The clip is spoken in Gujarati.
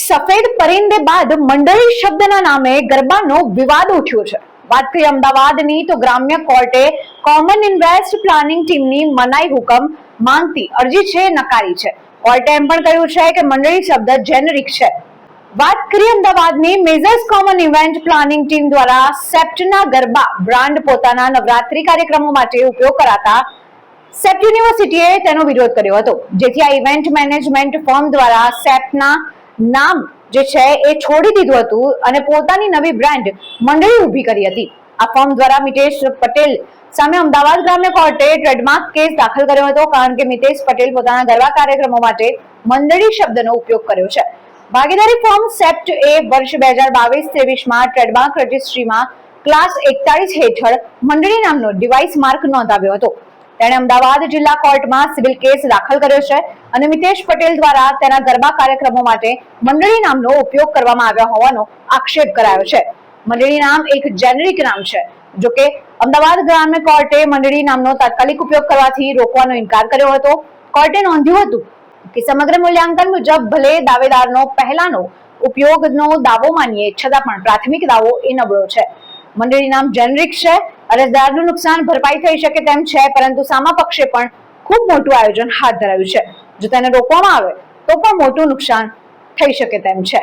સફેદ પરિંદે બાદ મંડળી શબ્દના નામે ગરબાનો વિવાદ ઉઠ્યો છે. વાત કરીએ અમદાવાદની, તો ગ્રામ્ય કોર્ટે કોમન ઇન્વેસ્ટ પ્લાનિંગ ટીમની મનાઈ હુકમ માંગતી અરજી છે, નકારી છે. કોર્ટે એમ પણ કહ્યું છે કે મંડળી શબ્દ જેનરિક છે. વાત કરીએ અમદાવાદની majors common event planning team દ્વારા સેપ્ટના ગરબા બ્રાન્ડ પોતાના નવરાત્રી કાર્યક્રમો માટે ઉપયોગ કરાતા સેપ્ટ યુનિવર્સિટીએ તેનો વિરોધ કર્યો હતો. જેથી આ ઇવેન્ટ મેનેજમેન્ટ ફોર્મ દ્વારા સેપ્ટના નામ જે છે એ છોડી દીધું હતું અને પોતાની નવી બ્રાન્ડ મંડળી ઊભી કરી હતી. આ ફોર્મ દ્વારા મિતેશ પટેલ સામે અમદાવાદ ગ્રામ્ય કોર્ટે ટ્રેડમાર્ક કેસ દાખલ કર્યો હતો કારણ કે મિતેશ પટેલ પોતાના ગરબા કાર્યક્રમો માટે મંડળી શબ્દનો ઉપયોગ કર્યો છે. ભાગીદારી ફોર્મ સેપ્ટ એ વર્ષ બે હજાર બાવીસ ત્રેવીસમાં ટ્રેડમાર્ક રજિસ્ટ્રીમાં ક્લાસ એકતાળીસ હેઠળ મંડળી નામનો ડિવાઇસ માર્ક નોંધાવ્યો હતો. તેણે અમદાવાદ જિલ્લા કોર્ટમાં સિવિલ કેસ દાખલ કર્યો છે અને મિતેશ પટેલ દ્વારા તેના ગરબા કાર્યક્રમો માટે મંડળી નામનો ઉપયોગ કરવામાં આવ્યો હોવાનો આક્ષેપ કરાયો છે. મંડળી નામ એક જેનરિક નામ છે જોકે અમદાવાદ ગ્રામ્ય કોર્ટે મંડળી નામનો તાત્કાલિક ઉપયોગ કરવાથી રોકવાનો ઇનકાર કર્યો હતો. કોર્ટે નોંધ્યું હતું કે સમગ્ર મૂલ્યાંકન મુજબ ભલે દાવેદારનો પહેલાનો ઉપયોગનો દાવો માનીએ, છતાં પણ પ્રાથમિક દાવો એ નબળો છે. મંડળી નામ જેનરિક છે અરજદારનું નુકસાન ભરપાઈ થઈ શકે તેમ છે, પરંતુ સામા પક્ષે પણ ખૂબ મોટું આયોજન હાથ ધરાયું છે. જો તેને રોકવામાં આવે, તો પણ મોટું નુકસાન થઈ શકે તેમ છે.